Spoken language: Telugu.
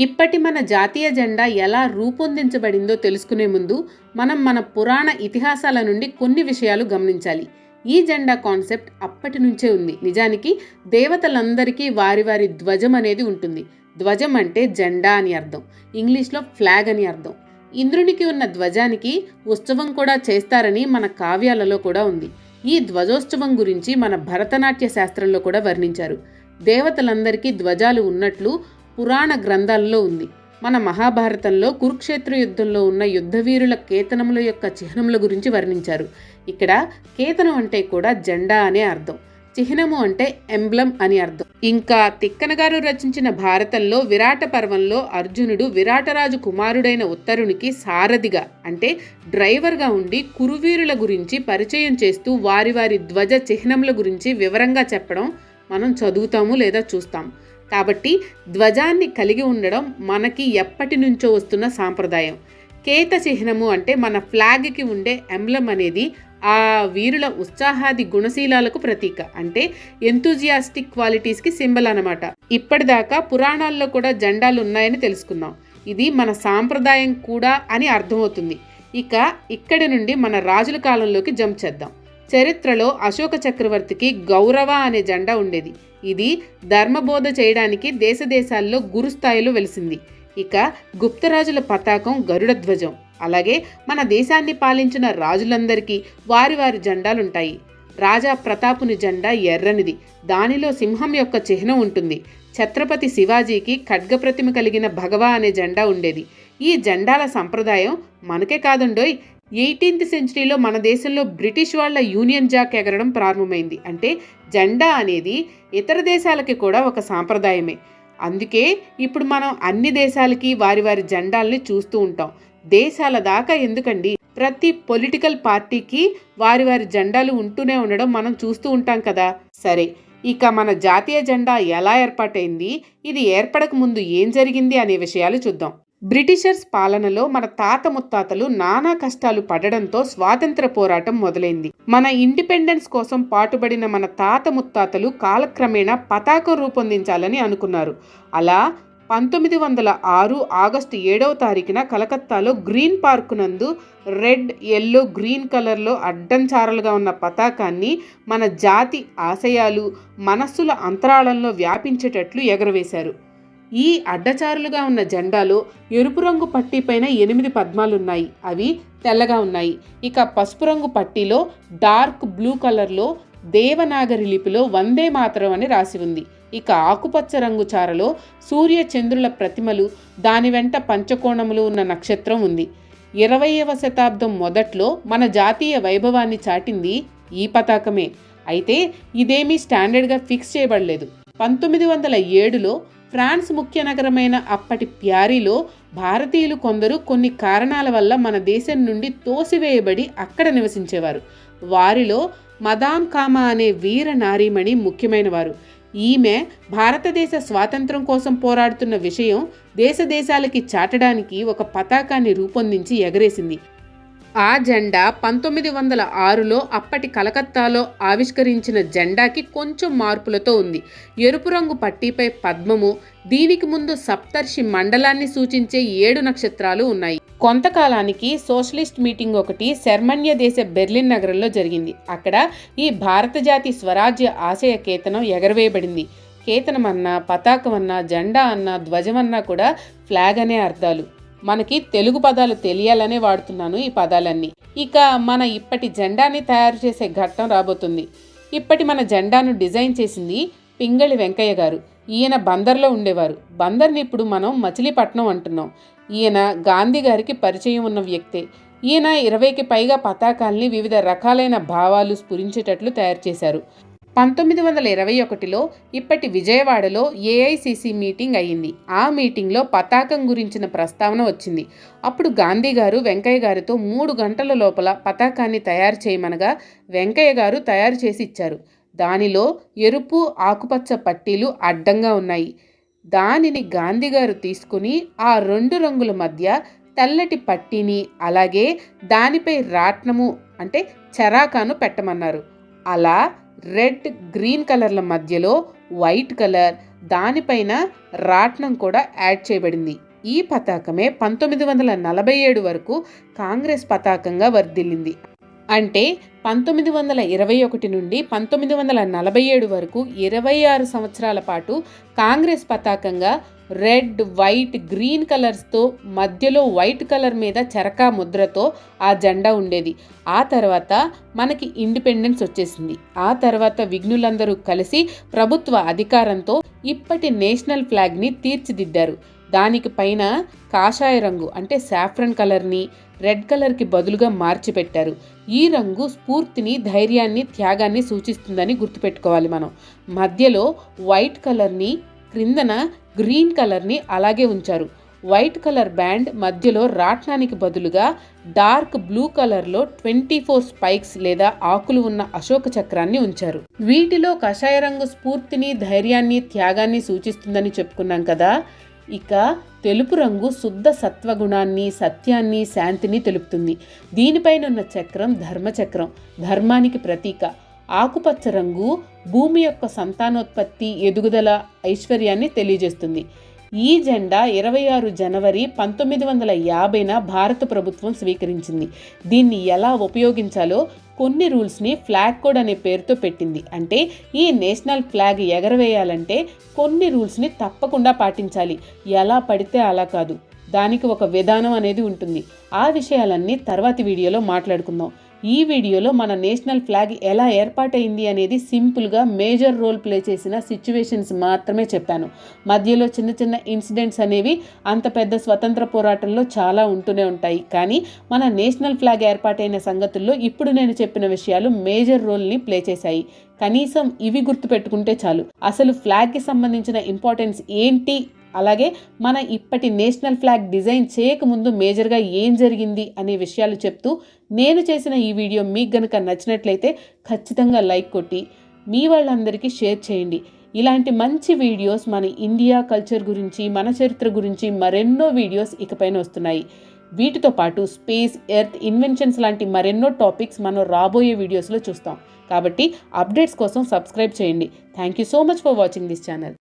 ఇప్పటి మన జాతీయ జెండా ఎలా రూపొందించబడిందో తెలుసుకునే ముందు మనం మన పురాణ ఇతిహాసాల నుండి కొన్ని విషయాలు గమనించాలి. ఈ జెండా కాన్సెప్ట్ అప్పటి నుంచే ఉంది. నిజానికి దేవతలందరికీ వారి వారి ధ్వజం అనేది ఉంటుంది. ధ్వజం అంటే జెండా అని అర్థం. ఇంగ్లీష్లో ఫ్లాగ్ అని అర్థం. ఇంద్రునికి ఉన్న ధ్వజానికి ఉత్సవం కూడా చేస్తారని మన కావ్యాలలో కూడా ఉంది. ఈ ధ్వజోత్సవం గురించి మన భరతనాట్య శాస్త్రంలో కూడా వర్ణించారు. దేవతలందరికీ ధ్వజాలు ఉన్నట్లు పురాణ గ్రంథాల్లో ఉంది. మన మహాభారతంలో కురుక్షేత్ర యుద్ధంలో ఉన్న యుద్ధవీరుల కేతనముల యొక్క చిహ్నముల గురించి వర్ణించారు. ఇక్కడ కేతనం అంటే కూడా జెండా అనే అర్థం. చిహ్నము అంటే ఎంబ్లం అని అర్థం. ఇంకా తిక్కనగారు రచించిన భారతంలో విరాట పర్వంలో అర్జునుడు విరాటరాజు కుమారుడైన ఉత్తరునికి సారథిగా అంటే డ్రైవర్గా ఉండి కురువీరుల గురించి పరిచయం చేస్తూ వారి వారి ధ్వజ చిహ్నముల గురించి వివరంగా చెప్పడం మనం చదువుతాము లేదా చూస్తాం. కాబట్టి ధ్వజాన్ని కలిగి ఉండడం మనకి ఎప్పటి నుంచో వస్తున్న సాంప్రదాయం. కేత చిహ్నము అంటే మన ఫ్లాగ్కి ఉండే ఎంబ్లం అనేది ఆ వీరుల ఉత్సాహాది గుణశీలాలకు ప్రతీక. అంటే ఎంతూజియాస్టిక్ క్వాలిటీస్కి సింబల్ అనమాట ఇప్పటిదాకా పురాణాల్లో కూడా జెండాలు ఉన్నాయని తెలుసుకున్నాం ఇది మన సాంప్రదాయం కూడా అని అర్థమవుతుంది. ఇక ఇక్కడి నుండి మన రాజుల కాలంలోకి జంప్ చేద్దాం. చరిత్రలో అశోక చక్రవర్తికి గౌరవ అనే జెండా ఉండేది. ఇది ధర్మబోధ చేయడానికి దేశదేశాల్లో గురుస్థాయిలో వెలిసింది. ఇక గుప్తరాజుల పతాకం గరుడ ధ్వజం. అలాగే మన దేశాన్ని పాలించిన రాజులందరికీ వారి వారి జెండాలుంటాయి. రాజా ప్రతాపుని జెండా ఎర్రనిది. దానిలో సింహం యొక్క చిహ్నం ఉంటుంది. ఛత్రపతి శివాజీకి ఖడ్గ ప్రతిమ కలిగిన భగవా అనే జెండా ఉండేది. ఈ జెండాల సంప్రదాయం మనకే కాదుండోయ్. ఎయిటీన్త్ సెంచరీలో మన దేశంలో బ్రిటిష్ వాళ్ళ యూనియన్ జాక్ ఎగరడం ప్రారంభమైంది. అంటే జెండా అనేది ఇతర దేశాలకి కూడా ఒక సాంప్రదాయమే. అందుకే ఇప్పుడు మనం అన్ని దేశాలకి వారి వారి జెండాల్ని చూస్తూ ఉంటాం. దేశాల దాకా ఎందుకండి? ప్రతి పొలిటికల్ పార్టీకి వారి వారి జెండాలు ఉంటూనే ఉండడం మనం చూస్తూ ఉంటాం కదా. సరే ఇక మన జాతీయ జెండా ఎలా ఏర్పాటైంది? ఇది ఏర్పడక ముందు ఏం జరిగింది అనే విషయాలు చూద్దాం. బ్రిటిషర్స్ పాలనలో మన తాత ముత్తాతలు నానా కష్టాలు పడడంతో స్వాతంత్ర పోరాటం మొదలైంది. మన ఇండిపెండెన్స్ కోసం పాటుబడిన మన తాత ముత్తాతలు కాలక్రమేణా పతాకం రూపొందించాలని అనుకున్నారు. అలా పంతొమ్మిది వందల ఆరు ఆగస్టు ఏడవ తారీఖున కలకత్తాలో గ్రీన్ పార్క్ నందు రెడ్ ఎల్లో గ్రీన్ కలర్లో అడ్డంచారలుగా ఉన్న పతాకాన్ని మన జాతి ఆశయాలు మనస్సుల అంతరాళంలో వ్యాపించేటట్లు ఎగరవేశారు. ఈ అడ్డచారులుగా ఉన్న జెండాలో ఎరుపు రంగు పట్టీ పైన ఎనిమిది పద్మాలున్నాయి. అవి తెల్లగా ఉన్నాయి. ఇక పసుపు రంగు పట్టీలో డార్క్ బ్లూ కలర్లో దేవనాగరి లిపిలో వందే మాతరం అని రాసి ఉంది. ఇక ఆకుపచ్చ రంగు చారలో సూర్య చంద్రుల ప్రతిమలు దాని వెంట పంచకోణములు ఉన్న నక్షత్రం ఉంది. ఇరవయవ శతాబ్దం మొదట్లో మన జాతీయ వైభవాన్ని చాటింది ఈ పతాకమే. అయితే ఇదేమీ స్టాండర్డ్గా ఫిక్స్ చేయబడలేదు. పంతొమ్మిది వందల ఏడులో ఫ్రాన్స్ ముఖ్య నగరమైన అప్పటి ప్యారీలో భారతీయులు కొందరు కొన్ని కారణాల వల్ల మన దేశం నుండి తోసివేయబడి అక్కడ నివసించేవారు. వారిలో మదాం కామా అనే వీర నారీమణి ముఖ్యమైన వారు ఈమె భారతదేశ స్వాతంత్రం కోసం పోరాడుతున్న విషయం దేశ దేశాలకి చాటడానికి ఒక పతాకాన్ని రూపొందించి ఎగరేసింది. ఆ జెండా పంతొమ్మిది వందల ఆరులో అప్పటి కలకత్తాలో ఆవిష్కరించిన జెండాకి కొంచెం మార్పులతో ఉంది. ఎరుపు రంగు పట్టీపై పద్మము దీనికి ముందు సప్తర్షి మండలాన్ని సూచించే ఏడు నక్షత్రాలు ఉన్నాయి. కొంతకాలానికి సోషలిస్ట్ మీటింగ్ ఒకటి శర్మన్య దేశ బెర్లిన్ నగరంలో జరిగింది. అక్కడ ఈ భారత జాతి స్వరాజ్య ఆశయ కేతనం ఎగరవేయబడింది. కేతనం అన్నా పతాకం అన్నా జెండా అన్నా ధ్వజం అన్నా కూడా ఫ్లాగ్ అనే అర్థాలు. మనకి తెలుగు పదాలు తెలియాలనే వాడుతున్నాను ఈ పదాలన్నీ. ఇక మన ఇప్పటి జెండాని తయారు చేసే ఘట్టం రాబోతుంది. ఇప్పటి మన జెండాను డిజైన్ చేసింది పింగళి వెంకయ్య గారు. ఈయన బందర్లో ఉండేవారు. బందర్ని ఇప్పుడు మనం మచిలీపట్నం అంటున్నాం. ఈయన గాంధీ గారికి పరిచయం ఉన్న వ్యక్తే. ఈయన ఇరవైకి పైగా పతాకాల్ని వివిధ రకాలైన భావాలు స్ఫురించేటట్లు తయారు చేశారు. పంతొమ్మిది వందల ఇరవై ఒకటిలో ఇప్పటి విజయవాడలో ఏఐసిసి మీటింగ్ అయ్యింది. ఆ మీటింగ్లో పతాకం గురించిన ప్రస్తావన వచ్చింది. అప్పుడు గాంధీ గారు వెంకయ్య గారితో మూడు గంటల లోపల పతాకాన్ని తయారు చేయమనగా వెంకయ్య గారు తయారు చేసి ఇచ్చారు. దానిలో ఎరుపు ఆకుపచ్చ పట్టీలు అడ్డంగా ఉన్నాయి. దానిని గాంధీ గారు తీసుకుని ఆ రెండు రంగుల మధ్య తెల్లటి పట్టీని అలాగే దానిపై రాట్నము అంటే చరాకాను పెట్టమన్నారు. అలా రెడ్ గ్రీన్ కలర్ల మధ్యలో వైట్ కలర్. దానిపైన రాట్నం కూడా యాడ్ చేయబడింది. ఈ పతాకమే పంతొమ్మిది వందల నలభై ఏడు వరకు కాంగ్రెస్ పతాకంగా వర్ధిల్లింది. అంటే పంతొమ్మిది వందల ఇరవై ఒకటి నుండి పంతొమ్మిది వందల నలభై ఏడు వరకు ఇరవై ఆరు సంవత్సరాల పాటు కాంగ్రెస్ పతాకంగా రెడ్ వైట్ గ్రీన్ కలర్స్తో మధ్యలో వైట్ కలర్ మీద చరకా ముద్రతో ఆ జెండా ఉండేది. ఆ తర్వాత మనకి ఇండిపెండెన్స్ వచ్చేసింది. ఆ తర్వాత విఘ్నులందరూ కలిసి ప్రభుత్వ అధికారంతో ఇప్పటి నేషనల్ ఫ్లాగ్ని తీర్చిదిద్దారు. దానికి పైన కాషాయ రంగు అంటే సాఫ్రన్ కలర్ని రెడ్ కలర్కి బదులుగా మార్చి పెట్టారు ఈ రంగు స్ఫూర్తిని ధైర్యాన్ని త్యాగాన్ని సూచిస్తుందని గుర్తుపెట్టుకోవాలి మనం. మధ్యలో వైట్ కలర్ని క్రిందన గ్రీన్ కలర్ని అలాగే ఉంచారు. వైట్ కలర్ బ్యాండ్ మధ్యలో రాట్నానికి బదులుగా డార్క్ బ్లూ కలర్లో ట్వంటీ ఫోర్ స్పైక్స్ లేదా ఆకులు ఉన్న అశోక చక్రాన్ని ఉంచారు. వీటిలో కషాయ రంగు స్ఫూర్తిని ధైర్యాన్ని త్యాగాన్ని సూచిస్తుందని చెప్పుకున్నాం కదా ఇక తెలుపు రంగు శుద్ధ సత్వగుణాన్ని సత్యాన్ని శాంతిని తెలుపుతుంది. దీనిపైన ఉన్న చక్రం ధర్మచక్రం ధర్మానికి ప్రతీక. ఆకుపచ్చ రంగు భూమి యొక్క సంతానోత్పత్తి ఎదుగుదల ఐశ్వర్యాన్ని తెలియజేస్తుంది. ఈ జెండా ఇరవై ఆరు జనవరి పంతొమ్మిది వందల యాభైన భారత ప్రభుత్వం స్వీకరించింది. దీన్ని ఎలా ఉపయోగించాలో కొన్ని రూల్స్ని ఫ్లాగ్ కోడ్ అనే పేరుతో పెట్టింది. అంటే ఈ నేషనల్ ఫ్లాగ్ ఎగరవేయాలంటే కొన్ని రూల్స్ని తప్పకుండా పాటించాలి. ఎలా పడితే అలా కాదు. దానికి ఒక విధానం అనేది ఉంటుంది. ఆ విషయాలన్నీ తర్వాతి వీడియోలో మాట్లాడుకుందాం. ఈ వీడియోలో మన నేషనల్ ఫ్లాగ్ ఎలా ఏర్పాటైంది అనేది సింపుల్గా మేజర్ రోల్ ప్లే చేసిన సిచ్యువేషన్స్ మాత్రమే చెప్పాను. మధ్యలో చిన్న చిన్న ఇన్సిడెంట్స్ అనేవి అంత పెద్ద స్వతంత్ర పోరాటంలో చాలా ఉంటూనే ఉంటాయి. కానీ మన నేషనల్ ఫ్లాగ్ ఏర్పాటైన సంగతుల్లో ఇప్పుడు నేను చెప్పిన విషయాలు మేజర్ రోల్ని ప్లే చేశాయి. కనీసం ఇవి గుర్తుపెట్టుకుంటే చాలు. అసలు ఫ్లాగ్కి సంబంధించిన ఇంపార్టెన్స్ ఏంటి? అలాగే మన ఇప్పటి నేషనల్ ఫ్లాగ్ డిజైన్ చేయకముందు మేజర్గా ఏం జరిగింది అనే విషయాలు చెప్తూ నేను చేసిన ఈ వీడియో మీకు గనుక నచ్చినట్లయితే ఖచ్చితంగా లైక్ కొట్టి మీ వాళ్ళందరికీ షేర్ చేయండి. ఇలాంటి మంచి వీడియోస్ మన ఇండియా కల్చర్ గురించి మన చరిత్ర గురించి మరెన్నో వీడియోస్ ఇకపైన వస్తున్నాయి. వీటితో పాటు స్పేస్ ఎర్త్ ఇన్వెన్షన్స్ లాంటి మరెన్నో టాపిక్స్ మనం రాబోయే వీడియోస్లో చూస్తాం. కాబట్టి అప్డేట్స్ కోసం సబ్స్క్రైబ్ చేయండి. Thank you so much for watching this channel.